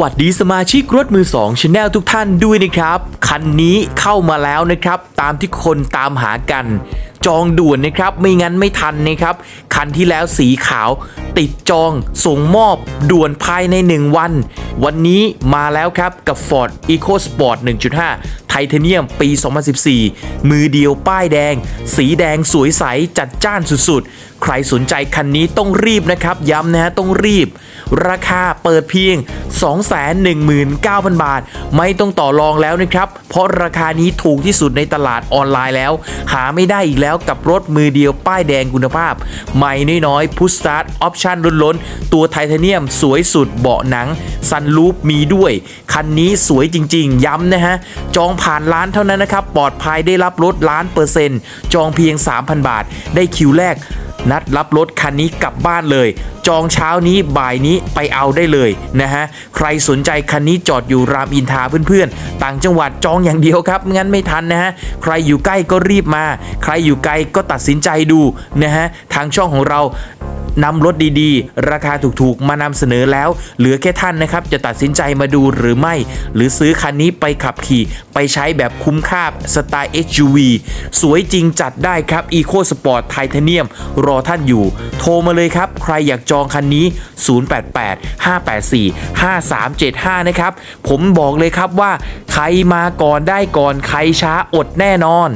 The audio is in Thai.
วัสดีสมาชิกรถมือ2ช n แนลทุกท่านด้วยนะครับ คันนี้เข้ามาแล้วนะครับ ตามที่คนตามหากัน จองด่วนนะครับ ไม่งั้นไม่ทันนะครับ คันที่แล้วสีขาว ติดจองส่งมอบด่วนภายใน 1 วัน วันนี้มาแล้วครับกับ Ford EcoSport 1.5 ไทเทเนียมปี 2014 มือเดียวป้ายแดง สีแดงสวยใสจัดจ้านสุดๆ ใครสนใจคันนี้ต้องรีบนะครับ ย้ำนะฮะต้องรีบ ราคาเปิดเพียง 219,000 บาท ไม่ต้องต่อรองแล้วนะครับ เพราะราคานี้ถูกที่สุดในตลาดออนไลน์แล้ว หาไม่ได้อีกแล้วกับรถมือเดียวป้ายแดงคุณภาพ ใหม่น้อยๆพุชสตาร์ทออปชั่นล้นๆ ตัวไทเทเนียมสวยสุดเบาะหนังซันลูปมีด้วย คันนี้สวยจริงๆ ย้ำนะฮะ จองผ่านร้านเท่านั้นนะครับ ปลอดภัยได้รับรถล้านเปอร์เซ็นต์จองเพียง 3,000 บาท ได้คิวแรก นัดรับรถคันนี้กลับบ้านเลย จองเช้านี้บ่ายนี้ไปเอาได้เลยนะฮะใครสนใจคันนี้จอดอยู่รามอินทาเพื่อนๆ ต่างจังหวัดจองอย่างเดียวครับไม่งั้นไม่ทันนะฮะใครอยู่ใกล้ก็รีบมา ใครอยู่ไกลก็ตัดสินใจดูนะฮะทางช่องของเรา นำรถดีๆ ราคาถูกๆ มานำเสนอแล้ว เหลือแค่ท่านนะครับ จะตัดสินใจมาดูหรือไม่ หรือซื้อคันนี้ไปขับขี่ไปใช้แบบคุ้มค่าสไตล์ SUV สวยจริงจัดได้ครับ Eco Sport Titanium รอท่านอยู่ โทรมาเลยครับ ใครอยากจองคันนี้ 088 584 5375 นะครับ ผมบอกเลยครับว่าใครมาก่อนได้ก่อนใครช้าอดแน่นอน